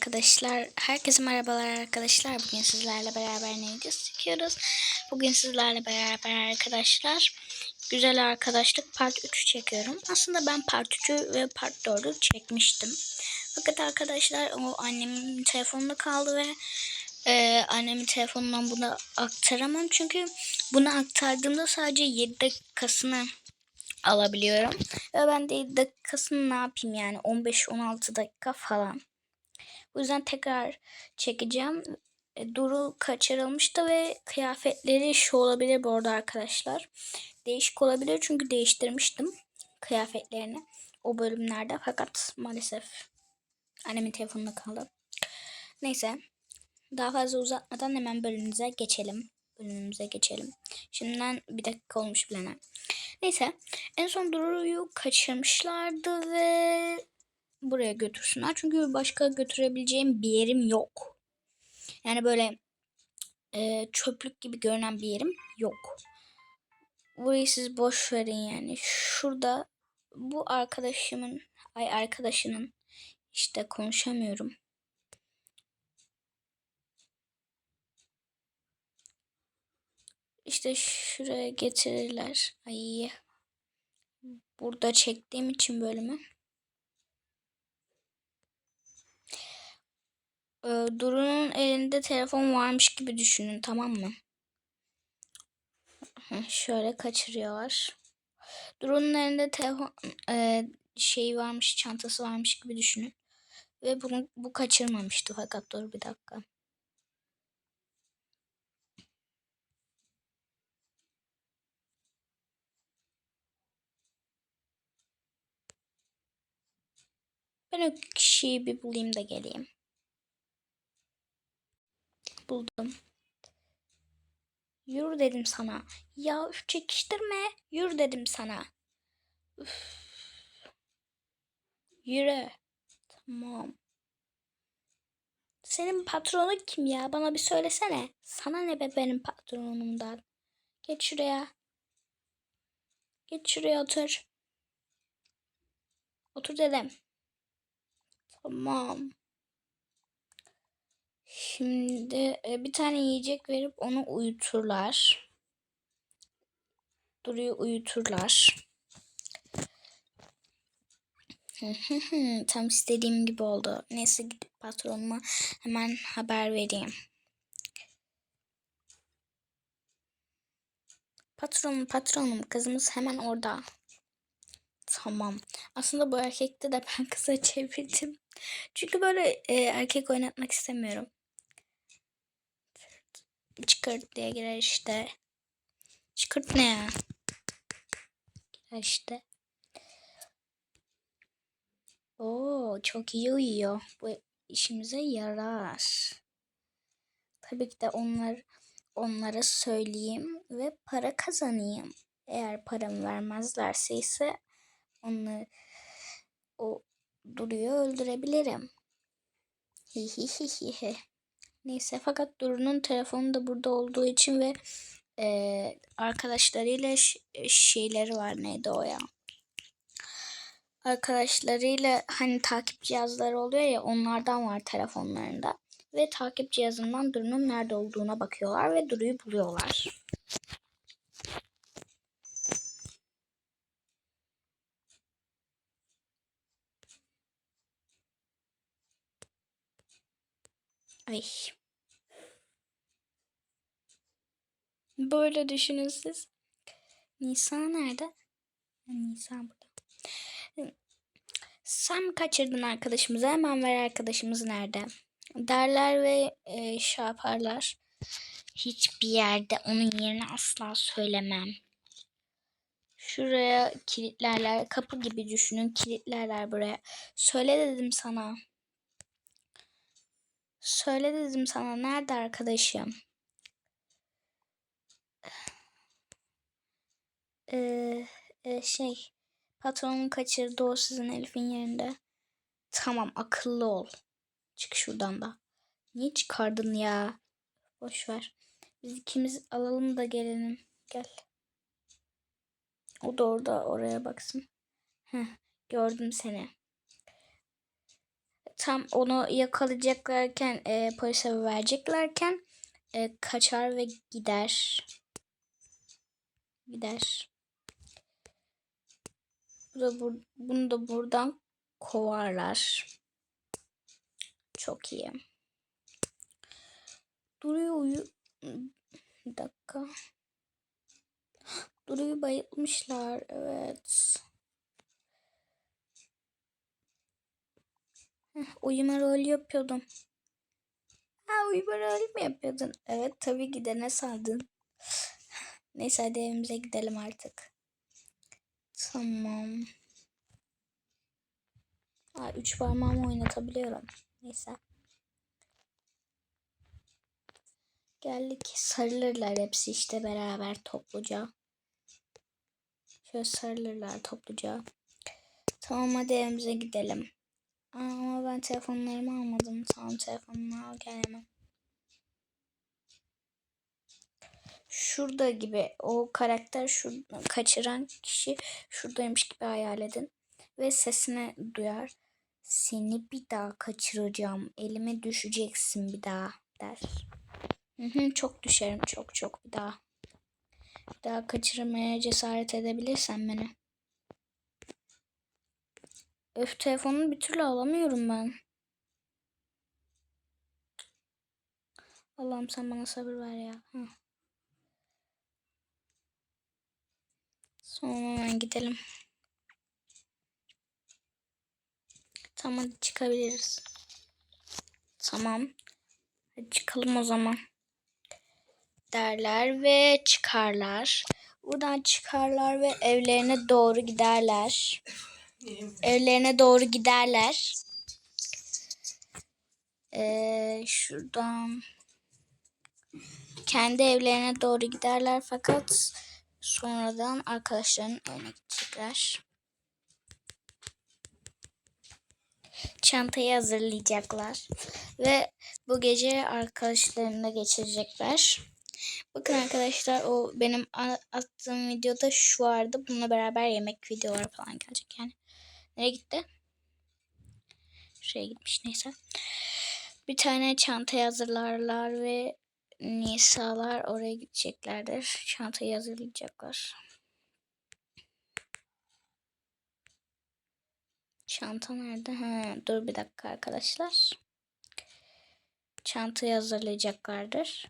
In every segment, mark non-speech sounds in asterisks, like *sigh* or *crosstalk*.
arkadaşlar. Herkese merhabalar arkadaşlar. Bugün sizlerle beraber ne videosu çekiyoruz? Bugün sizlerle beraber arkadaşlar güzel arkadaşlık part 3 çekiyorum. Aslında ben part 3'ü ve part 4'ü çekmiştim. Fakat arkadaşlar o annemin telefonunda kaldı ve e, annemin telefonundan bunu aktaramam. Çünkü bunu aktardığımda sadece 7 dakikasını alabiliyorum. Ve ben de 7 dakikasını ne yapayım yani 15-16 dakika falan. Bu yüzden tekrar çekeceğim. E, Duru kaçırılmıştı ve kıyafetleri şu olabilir bu arada arkadaşlar. Değişik olabilir çünkü değiştirmiştim kıyafetlerini o bölümlerde fakat maalesef annemin telefonunda kaldı. Neyse daha fazla uzatmadan hemen bölümümüze geçelim. Bölümümüze geçelim. Şimdiden bir dakika olmuş bilene. Neyse en son Duru'yu kaçırmışlardı ve buraya götürsünler. Çünkü başka götürebileceğim bir yerim yok. Yani böyle e, çöplük gibi görünen bir yerim yok. Burayı siz boş verin yani. Şurada bu arkadaşımın ay arkadaşının işte konuşamıyorum. İşte şuraya getirirler. Ay burada çektiğim için bölümü. Ee, Duru'nun elinde telefon varmış gibi düşünün tamam mı? Şöyle kaçırıyorlar. Duru'nun elinde telefon e, şey varmış, çantası varmış gibi düşünün. Ve bunu bu kaçırmamıştı fakat dur bir dakika. Ben o kişiyi bir bulayım da geleyim. Buldum. Yürü dedim sana. Ya üf çekiştirme. Yürü dedim sana. Üf. Yürü. Tamam. Senin patronun kim ya? Bana bir söylesene. Sana ne be benim patronumdan? Geç şuraya. Geç şuraya otur. Otur dedim. Tamam. Şimdi e, bir tane yiyecek verip onu uyuturlar. Duru'yu uyuturlar. *laughs* Tam istediğim gibi oldu. Neyse gidip patronuma hemen haber vereyim. Patronum patronum kızımız hemen orada. Tamam. Aslında bu erkekte de ben *laughs* kıza çevirdim. Çünkü böyle e, erkek oynatmak istemiyorum. Çıkart diye girer işte. Çıkart ne ya? Girer işte. Oo çok iyi uyuyor. Bu işimize yarar. Tabii ki de onlar onlara söyleyeyim ve para kazanayım. Eğer paramı vermezlerse ise onu o Duru'yu öldürebilirim. Hihihihi. Neyse fakat Duru'nun telefonu da burada olduğu için ve e, arkadaşlarıyla şeyleri var neydi o ya? Arkadaşlarıyla hani takip cihazları oluyor ya onlardan var telefonlarında. Ve takip cihazından Duru'nun nerede olduğuna bakıyorlar ve Duru'yu buluyorlar. Ay. Böyle düşünün siz. Nisa nerede? Nisa burada. Mi kaçırdın arkadaşımızı? Hemen ver arkadaşımız nerede? Derler ve e, şey yaparlar. Hiçbir yerde onun yerini asla söylemem. Şuraya kilitlerler. Kapı gibi düşünün. Kilitlerler buraya. Söyle dedim sana. Söyle dedim sana. Nerede arkadaşım? Ee, e, şey patronun kaçırdı o sizin Elif'in yerinde. Tamam akıllı ol. Çık şuradan da. Niye çıkardın ya? Boş ver. Biz ikimiz alalım da gelelim. Gel. O da orada oraya baksın. Heh, gördüm seni. Tam onu yakalayacaklarken e, polise vereceklerken e, kaçar ve gider. Gider. Bu da bur bunu da buradan kovarlar. Çok iyi. Duruyor uyu. Bir dakika. *gasps* Duru'yu bayılmışlar. Evet. Uyuma rolü yapıyordum. Ha uyuma rolü mü yapıyordun? Evet tabii ki de ne sandın? Neyse hadi evimize gidelim artık. Tamam. Aa, üç parmağımı oynatabiliyorum. Neyse. Geldik. Sarılırlar hepsi işte beraber topluca. Şöyle sarılırlar topluca. Tamam hadi evimize gidelim. Ama ben telefonlarımı almadım. Tamam telefonumu al gel. Şurada gibi o karakter şu kaçıran kişi şuradaymış gibi hayal edin. Ve sesini duyar. Seni bir daha kaçıracağım. Elime düşeceksin bir daha der. Çok düşerim çok çok bir daha. Bir daha kaçırmaya cesaret edebilirsen beni. Öf telefonunu bir türlü alamıyorum ben. Allah'ım sen bana sabır ver ya. Hı. Sonra hemen gidelim. Tamam hadi çıkabiliriz. Tamam. Hadi çıkalım o zaman. Derler ve çıkarlar. Buradan çıkarlar ve evlerine doğru giderler. Evlerine doğru giderler. Ee, şuradan kendi evlerine doğru giderler fakat sonradan arkadaşlarının evine gidecekler. Çantayı hazırlayacaklar ve bu gece arkadaşlarında geçirecekler. Bakın arkadaşlar o benim attığım videoda şu vardı. Bununla beraber yemek videoları falan gelecek yani. Nereye gitti? Şuraya gitmiş neyse. Bir tane çanta hazırlarlar ve Nisa'lar oraya gideceklerdir. Çantayı hazırlayacaklar. Çanta nerede? Ha, dur bir dakika arkadaşlar. Çantayı hazırlayacaklardır.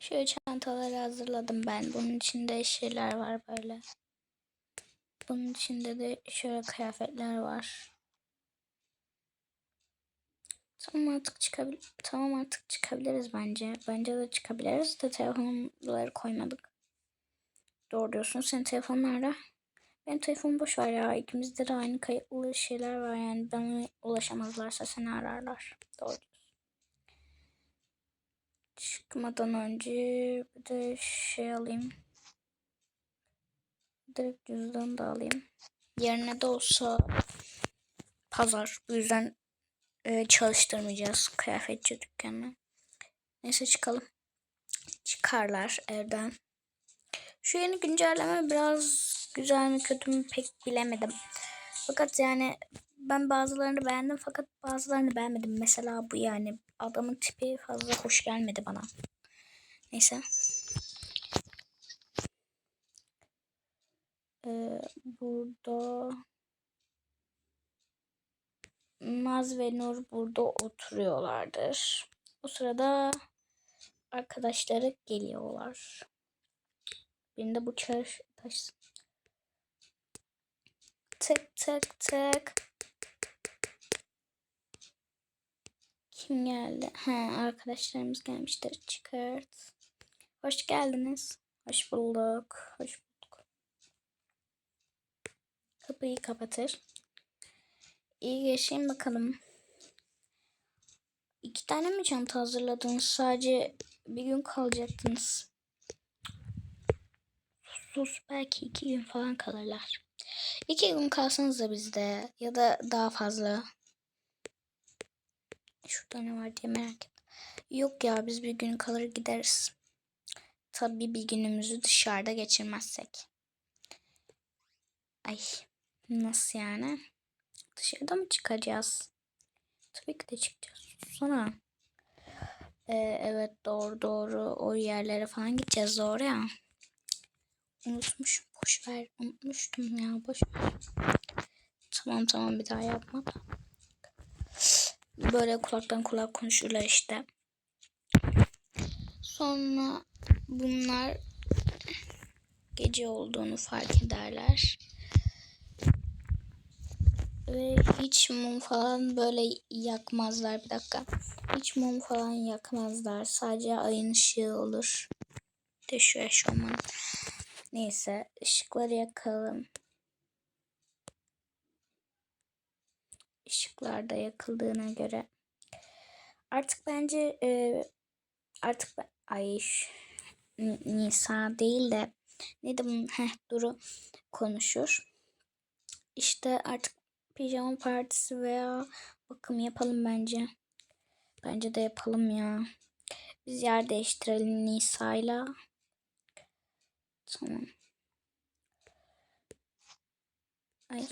Şöyle çantaları hazırladım ben. Bunun içinde şeyler var böyle. Bunun içinde de şöyle kıyafetler var. Tamam artık çıkabil tamam artık çıkabiliriz bence. Bence de çıkabiliriz de telefonları koymadık. Doğru diyorsun. Senin telefonun nerede? Benim telefon boş ver ya. İkimizde de aynı kayıtlı şeyler var yani. Bana ulaşamazlarsa seni ararlar. Doğru diyorsun. Çıkmadan önce bir de şey alayım. Direkt cüzdan da alayım. Yerine de olsa pazar. Bu yüzden e, çalıştırmayacağız kıyafetçi dükkanını. Neyse çıkalım. Çıkarlar evden. Şu yeni güncelleme biraz güzel mi kötü mü pek bilemedim. Fakat yani ben bazılarını beğendim fakat bazılarını beğenmedim. Mesela bu yani adamın tipi fazla hoş gelmedi bana. Neyse. Ee, burada Naz ve Nur burada oturuyorlardır. O sırada arkadaşları geliyorlar. Birinde bu çarş tık tık tık. Kim geldi? Ha, arkadaşlarımız gelmiştir. Çıkart. Hoş geldiniz. Hoş bulduk. Hoş bulduk. Kapıyı kapatır. İyi geçeyim bakalım. İki tane mi çanta hazırladınız? Sadece bir gün kalacaktınız. Sus belki iki gün falan kalırlar. İki gün kalsanız da bizde ya da daha fazla. Şurada ne var diye merak ettim. Yok ya biz bir gün kalır gideriz. Tabii bir günümüzü dışarıda geçirmezsek. Ay nasıl yani? Dışarıda mı çıkacağız? Tabii ki de çıkacağız. Sonra. Ee, evet doğru doğru. O yerlere falan gideceğiz doğru ya. Unutmuşum. Boş ver. Unutmuştum ya. Boş. Tamam tamam bir daha yapma. Böyle kulaktan kulak konuşurlar işte. Sonra bunlar gece olduğunu fark ederler. Ve hiç mum falan böyle yakmazlar. Bir dakika. Hiç mum falan yakmazlar. Sadece ayın ışığı olur. De şu eşofman. Neyse ışıkları yakalım. Işıklar da yakıldığına göre. Artık bence e, artık ay Nisa değil de neydi bunun heh, Duru konuşur. İşte artık pijama partisi veya bakım yapalım bence. Bence de yapalım ya. Biz yer değiştirelim Nisa'yla. Tamam. Ay.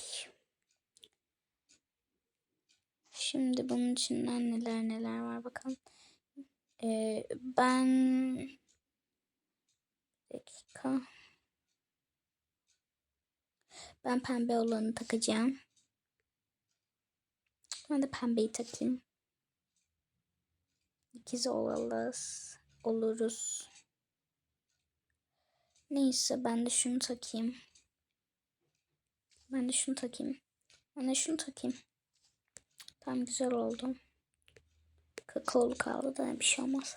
Şimdi bunun içinden neler neler var bakalım. Ee, ben Bir dakika. Ben pembe olanı takacağım. Ben de pembeyi takayım. İkiz olalız. Oluruz. Neyse ben de şunu takayım. Ben de şunu takayım. Ben de şunu takayım. Tam güzel oldu. Kakaolu kaldı da bir şey olmaz.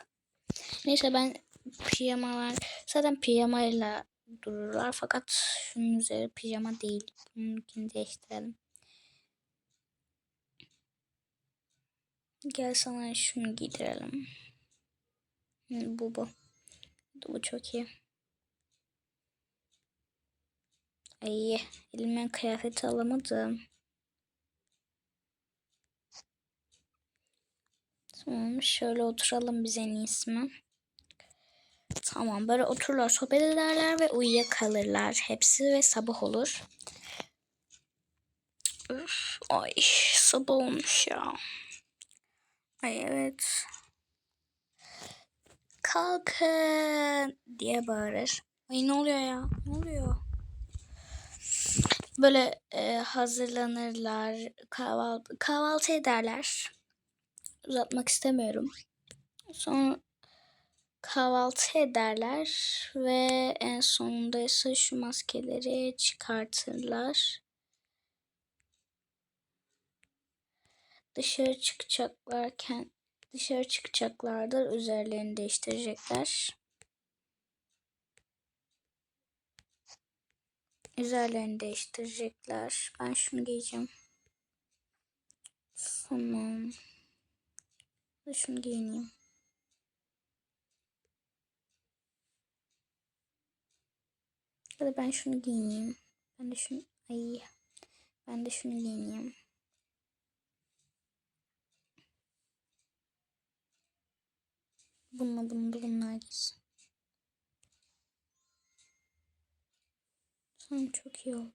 Neyse ben pijamalar zaten pijamayla dururlar fakat şunun üzeri pijama değil. Bununkini değiştirelim. Gel sana şunu giydirelim. Bu bu. Bu çok iyi. Ay elime kıyafeti alamadım. Tamam şöyle oturalım biz en iyisi? Tamam böyle otururlar sohbet ederler ve uyuyakalırlar hepsi ve sabah olur. Üf, ay sabah olmuş ya. Ay evet. Kalkın diye bağırır. Ay ne oluyor ya? Ne oluyor? Böyle e, hazırlanırlar, kahvaltı, kahvaltı ederler. Uzatmak istemiyorum. Sonra kahvaltı ederler ve en sonunda ise şu maskeleri çıkartırlar. Dışarı çıkacaklarken dışarı çıkacaklardır. Üzerlerini değiştirecekler. Üzerlerini değiştirecekler. Ben şunu giyeceğim. Tamam. Şunu giyineyim. Ya da ben şunu giyineyim. Ben de şunu... Ay. Ben de şunu giyineyim. Bununla bunu da bunlar giysin. Sanırım çok iyi oldu.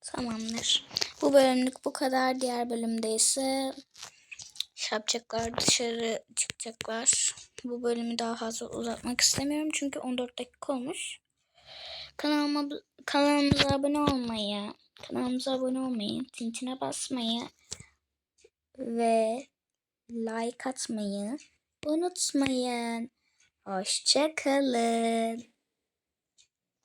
Tamamdır. Bu bölümlük bu kadar. Diğer bölümde ise yapacaklar dışarı çıkacaklar. Bu bölümü daha fazla uzatmak istemiyorum çünkü 14 dakika olmuş. Kanalıma kanalımıza abone olmayı, kanalımıza abone olmayı, tintine basmayı ve like atmayı unutmayın. Hoşçakalın.